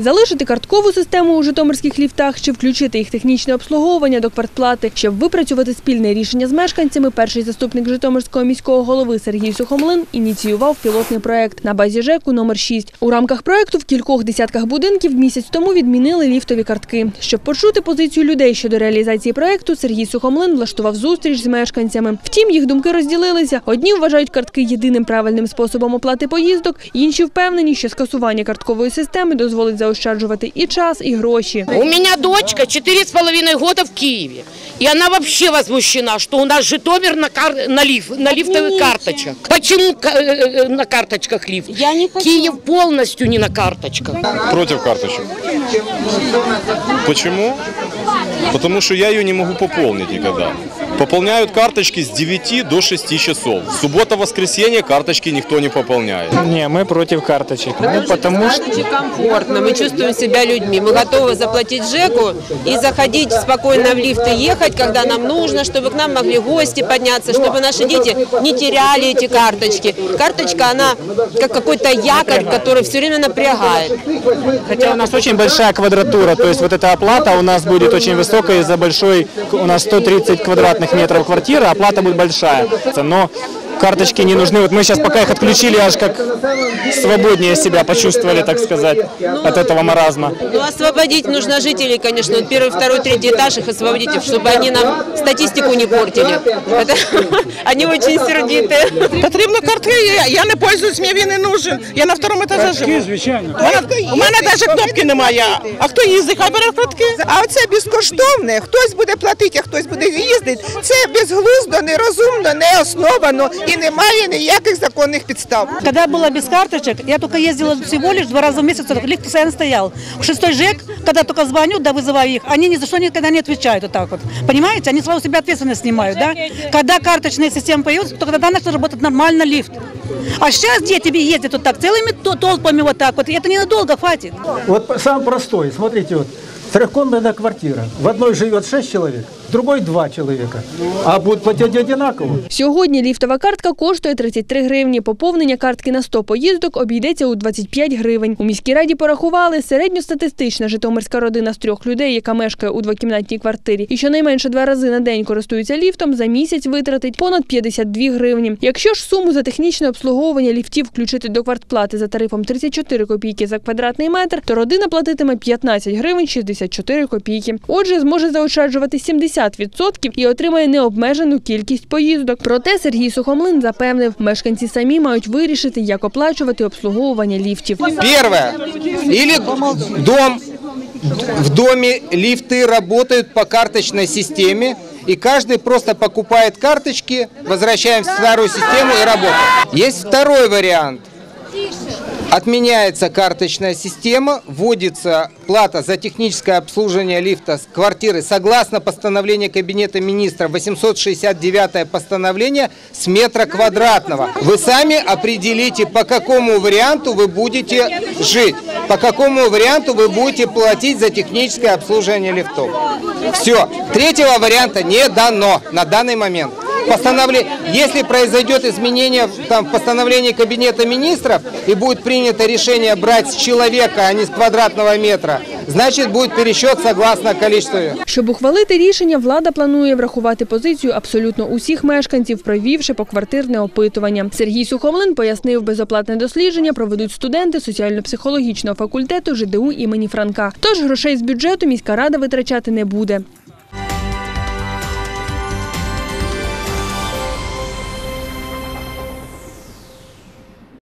Залишити карткову систему у житомирських ліфтах чи включити їх технічне обслуговування до квартплати, щоб випрацювати спільне рішення з мешканцями. Перший заступник Житомирського міського голови Сергій Сухомлин ініціював пілотний проект на базі ЖЕКу номер 6. У рамках проекту в кількох десятках будинків місяць тому відмінили ліфтові картки. Щоб почути позицію людей щодо реалізації проекту, Сергій Сухомлин влаштував зустріч з мешканцями. Втім, їх думки розділилися. Одні вважають картки єдиним правильним способом оплати поїздок, інші впевнені, що скасування карткової системи дозволить заощаджувати і час, і гроші. У меня дочка четыре с половиной года в Киеве. И она вообще возмущена, что у нас Житомир на, кар... на, лиф... на лифтовых карточках. Почему ка- э, э, на карточках лифт? Я не хочу. Киев полностью не на карточках. Против карточек. Почему? Потому что я ее не могу пополнить никогда. Пополняют карточки с 9 до 6 часов. Суббота-воскресенье карточки никто не пополняет. Не, мы против карточек. Ну, потому что комфортно, мы чувствуем себя людьми. Мы готовы заплатить ЖЭКу и заходить спокойно в лифт и ехать, когда нам нужно, чтобы к нам могли гости подняться, чтобы наши дети не теряли эти карточки. Карточка, она как какой-то якорь, который все время напрягает. хотя у нас очень большая квадратура, то есть вот эта оплата у нас будет очень высокая из-за большой, у нас 130 квадратных метров квартира, оплата будет большая. Но карточки не нужны. Вот мы сейчас пока их отключили, аж как свободнее себя почувствовали, так сказать, от этого маразма. Ну, освободить нужно жителей, конечно, вот первый, второй, третий этаж их освободите, чтобы они нам статистику не портили. Это, они очень сердитые. Потрібно картки, я, я не пользуюсь, мені він не нужен. Я на второму етажі живу. звичайно. У мене, у мене навіть кнопки немає. А хто їздить, хай бере картки. А оце безкоштовне, хтось буде платити, а хтось буде їздити. Це безглуздо, нерозумно, не основано і немає ніяких законних підстав. Когда было без карточек, я только ездила всего лишь два раза в месяц, лифт постоянно стоял. В шестой ЖЭК, когда только звоню, да вызываю их, они ни за что никогда не отвечают вот так вот. Понимаете? Они сразу себя ответственность снимают, да? Когда карточная система появилась, только тогда начал работать нормально лифт. А сейчас дети ездят вот так, целыми то- толпами вот так вот, и это ненадолго хватит. Вот самый простой, смотрите, вот трехкомнатная квартира. В одной живет 6 человек, в другой 2 человека. А будут платить одинаково. Сьогодні ліфтова картка коштує 33 гривні. Поповнення картки на 100 поїздок обійдеться у 25 гривень. У міській раді порахували середньостатистична житомирська родина з трьох людей, яка мешкає у двокімнатній квартирі, і щонайменше два рази на день користується ліфтом, за місяць витратить понад 52 гривні. Якщо ж суму за технічне обслуговування ліфтів включити до квартплати за тарифом 34 копійки за квадратний метр, то родина платитиме 15 гривень 64 копійки. Отже, зможе заощаджувати 70% і отримає необмежену кількість поїздок. Проте Сергій Сухомлин запевнив, мешканці самі мають вирішити, як оплачувати обслуговування ліфтів. Первое. Или дом, в доме лифты работают по карточной системе, и каждый просто покупает карточки, возвращаем в старую систему и работает. Есть второй вариант. Отменяется карточная система, вводится плата за техническое обслуживание лифта с квартиры согласно постановлению Кабинета министров 869 постановление с метра квадратного. Вы сами определите, по какому варианту вы будете жить, по какому варианту вы будете платить за техническое обслуживание лифтов. Все. Третьего варианта не дано на данный момент. Постановле- Если произойдет изменение там, в постановлении Кабинета министров и будет принято решение брать с человека, а не с квадратного метра, значит будет пересчет согласно количеству. Щоб ухвалити рішення, влада планує врахувати позицію абсолютно усіх мешканців, провівши поквартирне опитування. Сергій Сухомлин пояснив, безоплатне дослідження проведуть студенти соціально-психологічного факультету ЖДУ імені Франка. Тож грошей з бюджету міська рада витрачати не буде.